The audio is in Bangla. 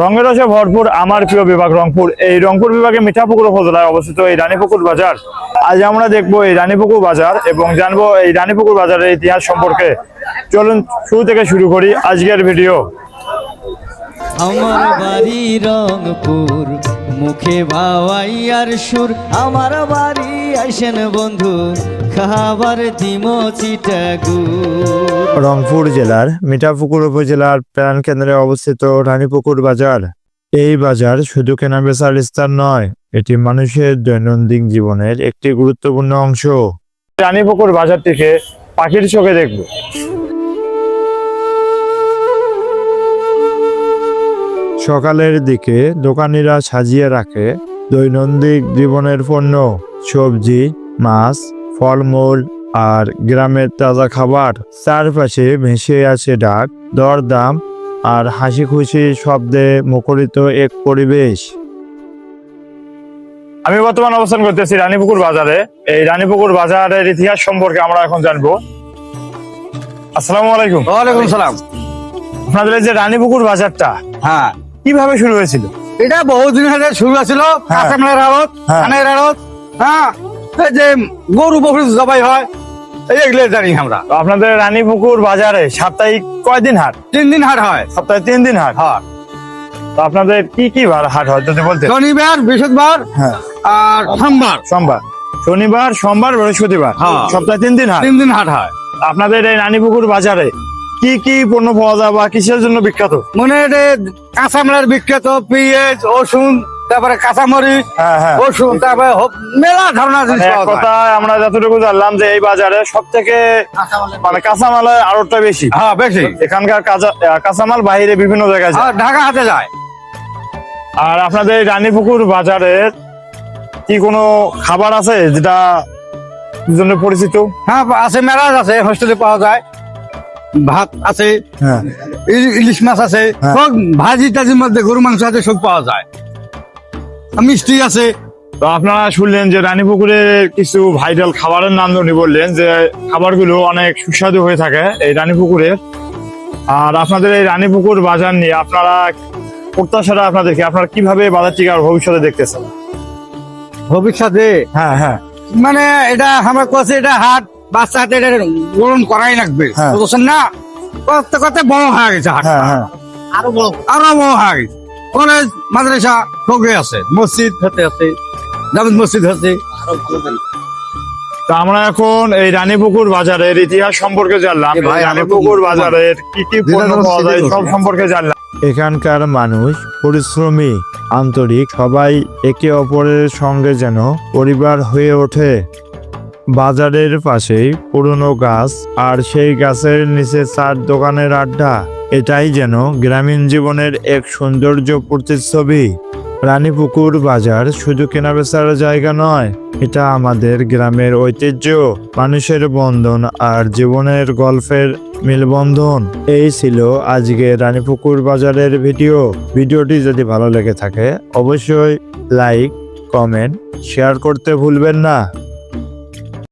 রঙের রসে ভরপুর আমার প্রিয় বিভাগ রংপুর। এই রংপুর বিভাগে মিঠাপুকুর উপজেলায় অবস্থিত এই রানীপুকুর বাজার। আজ আমরা দেখব এই রানীপুকুর বাজার এবং জানব এই রানীপুকুর বাজারের ইতিহাস সম্পর্কে। চলুন, শুরু থেকে শুরু করি আজকের ভিডিও। আমার বাড়ি রংপুর। মুখে ভাওয়াইয়ার সুর। আমার বাড়ি আইসেন বন্ধু খাবার দিম চিটাগুর রংপুর জেলার মিঠাপুকুর উপজেলার প্রাণ কেন্দ্রে অবস্থিত রানীপুকুর বাজার। এই বাজার শুধু কেনাবেচার স্থান নয় এটি মানুষের দৈনন্দিন জীবনের একটি গুরুত্বপূর্ণ অংশ। রানীপুকুর বাজারটিকে পাখির চোখে দেখব। সকালের দিকে দোকানিরা সাজিয়ে রাখে দৈনন্দিন জীবনের পণ্য সবজি মাছ ফলমূল আর গ্রামের তাজা খাবার। চারপাশে ভেসে আছে ডাক দরদাম আর হাসি খুশি শব্দে মুখরিত এক পরিবেশ। আমি বর্তমান অবস্থান করতেছি রানীপুকুর বাজারে। এই রানীপুকুর বাজারের ইতিহাস সম্পর্কে আমরা এখন জানব। আসসালামু আলাইকুম। ওয়ালাইকুম সালাম। আপনাদের এই যে রানীপুকুর বাজারটা হ্যাঁ। কীভাবে শুরু হয়েছিল? এটা বহুদিন ধরে শুরু হ্যাঁ। কাঁচামালের আড়ত হ্যাঁ। ধানের আড়ত হ্যাঁ। যে গরু বকরি জবাই হয় জানি আমরা। আপনাদের রানীপুকুর বাজারে সাপ্তাহিক কয়দিন হাট? তিন দিন হাট হয়। সপ্তাহে তিন দিন হাট? হ্যাঁ। তো আপনাদের কি কি বার হাট হয় যদি বলতে শনিবার বৃহস্পতিবার হ্যাঁ। আর সোমবার। সোমবার। শনিবার সোমবার বৃহস্পতিবার। হ্যাঁ। সপ্তাহে তিন দিন হাট? তিন দিন হাট হয়। আপনাদের এই রানীপুকুর বাজারে কি কি পণ্য পাওয়া যায় বা কিসের জন্য বিখ্যাত? মনে কাঁচামালের বিখ্যাত পেঁয়াজ রসুন তারপরে কাঁচামরিচ হ্যাঁ হ্যাঁ। রসুন তারপরে মেলা ধরনের জিনিস আমরা যতটুকু জানলাম যে এই বাজারে সব থেকে মানে কাঁচামালের আড়তটা বেশি। হ্যাঁ বেশি। এখানকার কাঁচামাল বাইরে বিভিন্ন জায়গায় ঢাকা হাতে যায়। আর আপনাদের এই রানীপুকুর বাজারের কি কোনো খাবার আছে যেটা জন্য পরিচিত? হ্যাঁ আছে মেলা আছে হোস্টেলে পাওয়া যায়। ভাত আছে হ্যাঁ। ইলিশ মাছ আছে হ্যাঁ। সব ভাজি টাজির মধ্যে গরু মাংস আছে সব পাওয়া যায়। মিষ্টি আছে। তো আপনারা শুনলেন যে রানীপুকুরে কিছু ভাইরাল খাবারের নাম উনি বললেন যে খাবারগুলো অনেক সুস্বাদু হয়ে থাকে এই রানী রানীপুকুরের আর আপনাদের এই রানীপুকুর বাজার নিয়ে আপনারা প্রত্যাশাটা আপনাদেরকে আপনারা কীভাবে বাজারটিকে আর ভবিষ্যতে দেখতেছেন? ভবিষ্যতে? হ্যাঁ হ্যাঁ। মানে এটা আমরা কাছে এটা হাট বাচ্চা হাতে এটা করাই লাগবে। হ্যাঁ। বুঝছেন না? করতে করতে বড় হয়ে গেছে হাট হ্যাঁ হ্যাঁ। আরও বড়। আরও বড় হয়ে গেছে। কলেজ মাদ্রাসা সবই আছে মসজিদ হতে আছে জামিদ মসজিদ হচ্ছে তো আমরা এখন এই রানীপুকুর বাজারের ইতিহাস সম্পর্কে জানলাম। রানীপুকুর বাজারের কি কি পণ্য পাওয়া যায় সব সম্পর্কে জানলাম। এখানকার মানুষ পরিশ্রমী আন্তরিক সবাই একে অপরের সঙ্গে যেন পরিবার হয়ে ওঠে। বাজারের পাশেই পুরনো গাছ আর সেই গাছের নিচে চার দোকানের আড্ডা। এটাই যেন গ্রামীণ জীবনের এক সৌন্দর্য প্রতিচ্ছবি। রানীপুকুর বাজার শুধু কেনাবেচার জায়গা নয়, এটা আমাদের গ্রামের ঐতিহ্য, মানুষের বন্ধন আর জীবনের গল্পের মেলবন্ধন। এই ছিল আজকে রানীপুকুর বাজারের ভিডিও। ভিডিওটি যদি ভালো লেগে থাকে, অবশ্যই লাইক, কমেন্ট, শেয়ার করতে ভুলবেন না।